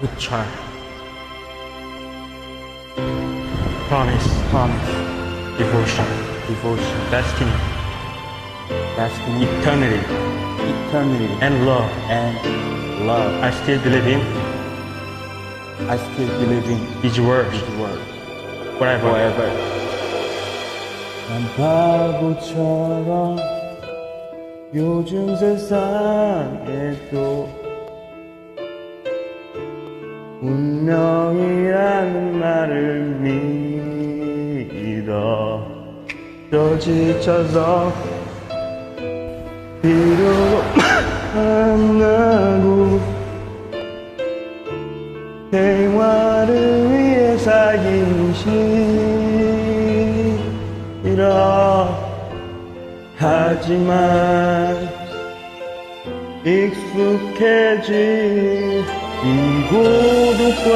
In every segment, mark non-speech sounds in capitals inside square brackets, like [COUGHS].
Good child. Promise. Promise. Devotion. Devotion. Destiny. destiny, Eternity. eternity, And love. and love. I still believe in I still believe in His word. His word Forever. forever. 난 바보처럼 요즘 세상에도 운명이라는 말을 믿어. 또 지쳐서 비로소 만나고 [COUGHS] 생활을 위해 살긴 싫어. 하지만 익숙해진 이 고독과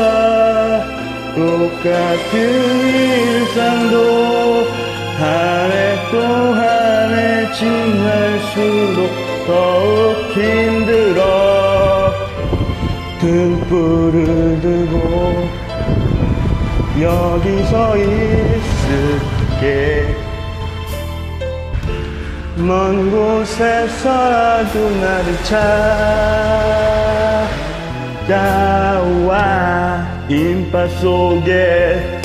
똑같은 일상도 한 해 또 한 해 지날수록 더욱 힘들어. 등불을 들고 여기 서 있을게. 먼 곳에서라도 나를 찾 아와 인파 속에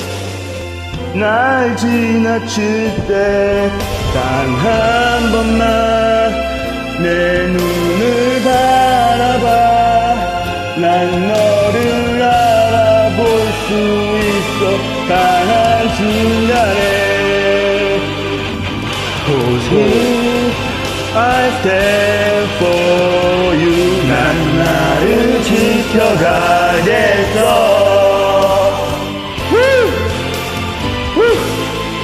날 지나칠 때 단 한 번만 내 눈을 바라봐. 난 너를 알아볼 수 있어. 단 한 순간에 Cause stand for 난 나를 지켜가겠어!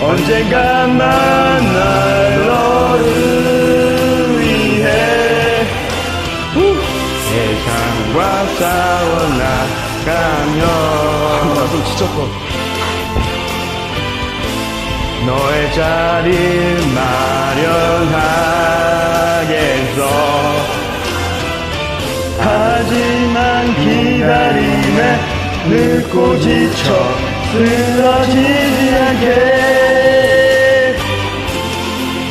언젠가 만날 너를 위해! 세상과 싸워 나가며 나도 지쳤어. 너의 자리를 늙고 지쳐 쓰러지지 않게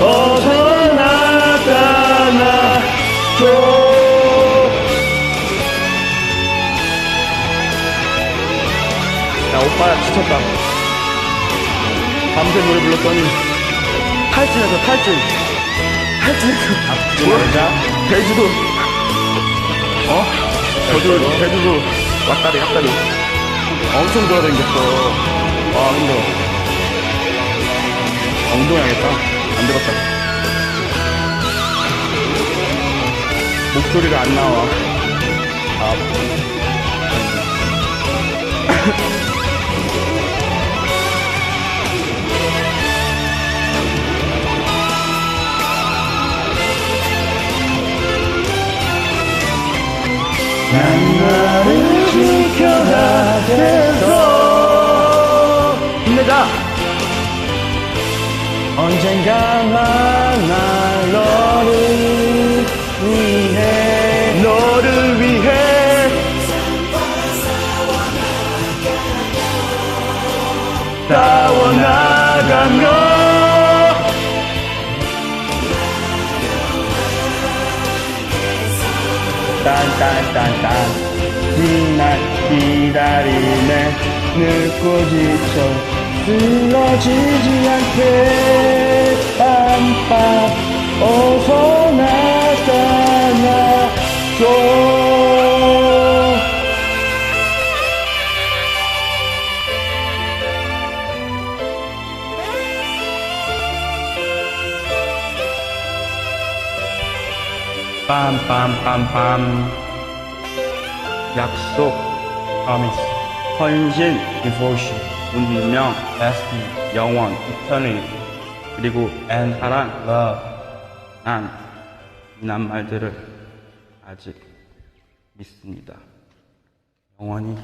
어서 나타나줘. 야 오빠야 지쳤다. 밤새 노래 불렀더니 탈진해서 탈진 탈진해서 뭐야? 제주도. 어? 저도 제주도. 왔다리 갔다리 엄청 돌아다녔어 와 힘들어 아, 운동해야겠다. 안 되겠다. 목소리가 안 나와. 아. 난 나를 지켜가겠어 힘내자 언젠가 만날 너를 위해 너를 위해. 싸워나가며. 딴딴딴딴. 지난 기다림에 늙고 지쳐 쓰러지지 않게. 빰빰 어서 나타나줘. 빰빰빰빰. 약속 promise 헌신 devotion 운명 destiny 영원 eternity 그리고 and 사랑 love 난 이난 말들을 아직 믿습니다 영원히